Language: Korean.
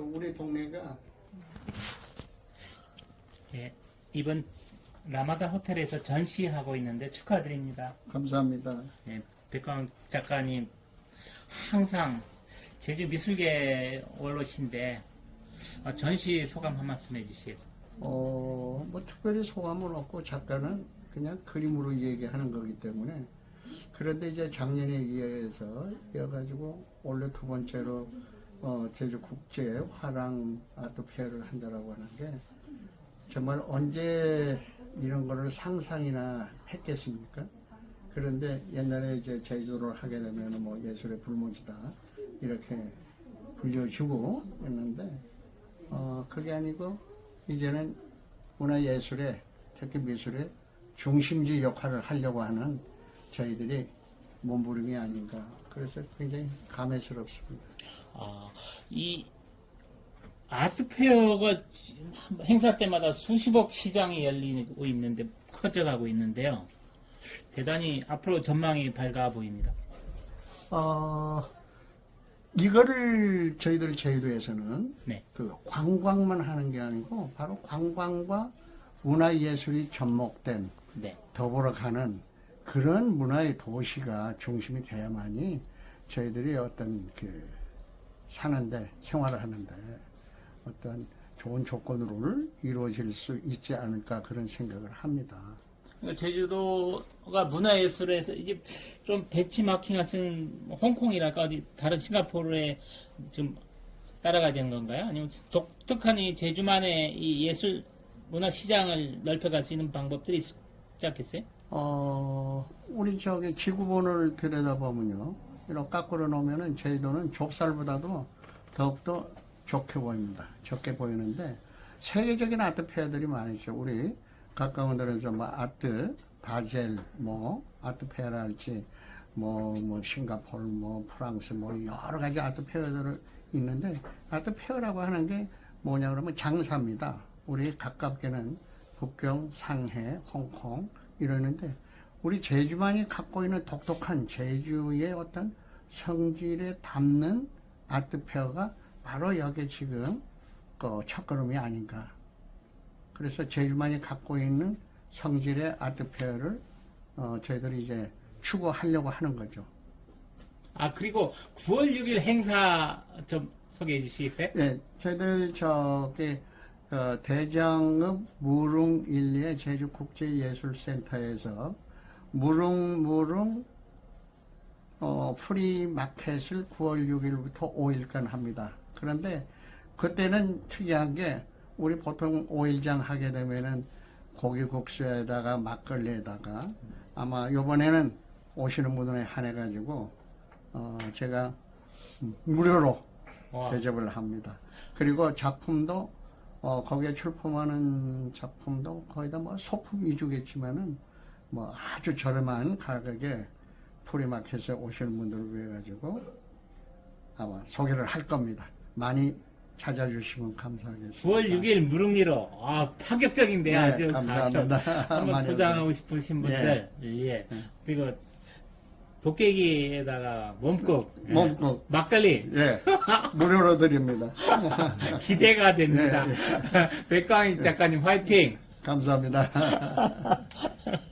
우리 동네가 예, 이번 라마다 호텔에서 전시하고 있는데 축하드립니다. 감사합니다. 예, 백광 작가님 항상 제주 미술계 원로신데 어, 전시 소감 한 말씀 해주시겠어요? 어, 뭐 특별히 소감은 없고 작가는 그냥 그림으로 얘기하는 거기 때문에 그런데 이제 작년에 이어서 이어가지고 올해 두 번째로 어, 제주 국제 화랑 페어를 한다라고 하는데 정말 언제 이런 거를 상상이나 했겠습니까? 그런데 옛날에 이제 제주도를 하게 되면 뭐 예술의 불모지다 이렇게 불려주고 했는데 어, 그게 아니고 이제는 문화예술의 특히 미술의 중심지 역할을 하려고 하는 저희들이 몸부림이 아닌가 그래서 굉장히 감회스럽습니다. 아, 이 아트 페어가 행사 때마다 수십억 시장이 열리고 있는데 커져가고 있는데요. 대단히 앞으로 전망이 밝아 보입니다. 어, 이거를 저희들 제주도에서는 네. 그 관광만 하는 게 아니고 바로 관광과 문화예술이 접목된 네. 더불어 가는 그런 문화의 도시가 중심이 돼야만이 저희들이 어떤 그 사는데 생활을 하는데 어떤 좋은 조건으로 이루어질 수 있지 않을까 그런 생각을 합니다. 그러니까 제주도가 문화예술에서 이제 좀 배치마킹 같은 홍콩이랄까 어디 다른 싱가포르에 좀 따라가야 되는 건가요? 아니면 독특한 이 제주만의 이 예술 문화 시장을 넓혀갈 수 있는 방법들이 있지 않겠어요? 어, 우리 저기 지구본을 들여다보면요. 이렇게 깎으려 놓으면은 제주도는 좁쌀보다도 더욱더 좋게 보입니다. 적게 보이는데 세계적인 아트 페어들이 많으죠. 우리 가까운 데는 좀 아트 바젤 뭐 아트 페어랄지 뭐, 뭐 싱가포르 뭐 프랑스 뭐 여러 가지 아트 페어들이 있는데 아트 페어라고 하는 게 뭐냐 그러면 장사입니다. 우리 가깝게는 북경, 상해, 홍콩 이러는데 우리 제주만이 갖고 있는 독특한 제주의 어떤 성질에 담는 아트 페어가 바로 여기 지금 그 첫걸음이 아닌가. 그래서 제주만이 갖고 있는 성질의 아트 페어를 어, 저희들이 이제 추구하려고 하는 거죠. 아 그리고 9월 6일 행사 좀 소개해 주시겠어요? 네, 저희들 저기 어, 대장읍 무릉 1리의 제주국제예술센터에서 무릉무릉 어, 프리마켓을 9월 6일부터 5일간 합니다. 그런데 그때는 특이한 게 우리 보통 5일장 하게 되면은 고기국수에다가 막걸리에다가 아마 요번에는 오시는 분들에 한해 가지고 어, 제가 무료로 와, 대접을 합니다. 그리고 작품도 어, 거기에 출품하는 작품도 거의 다 뭐 소품 위주겠지만은 뭐 아주 저렴한 가격에 프리마켓에 오시는 분들을 위해 가지고 아마 소개를 할 겁니다. 많이 찾아주시면 감사하겠습니다. 9월 6일 무릉리로 아 파격적인데 네, 아주 감사합니다. 가격. 한번 많이 소장하고 싶으신 분들 예 그리고 도깨기에다가 몸국 예. 몸국. 막걸리 예, 무료로 드립니다. 기대가 됩니다. 예, 백광희 작가님 화이팅! 감사합니다.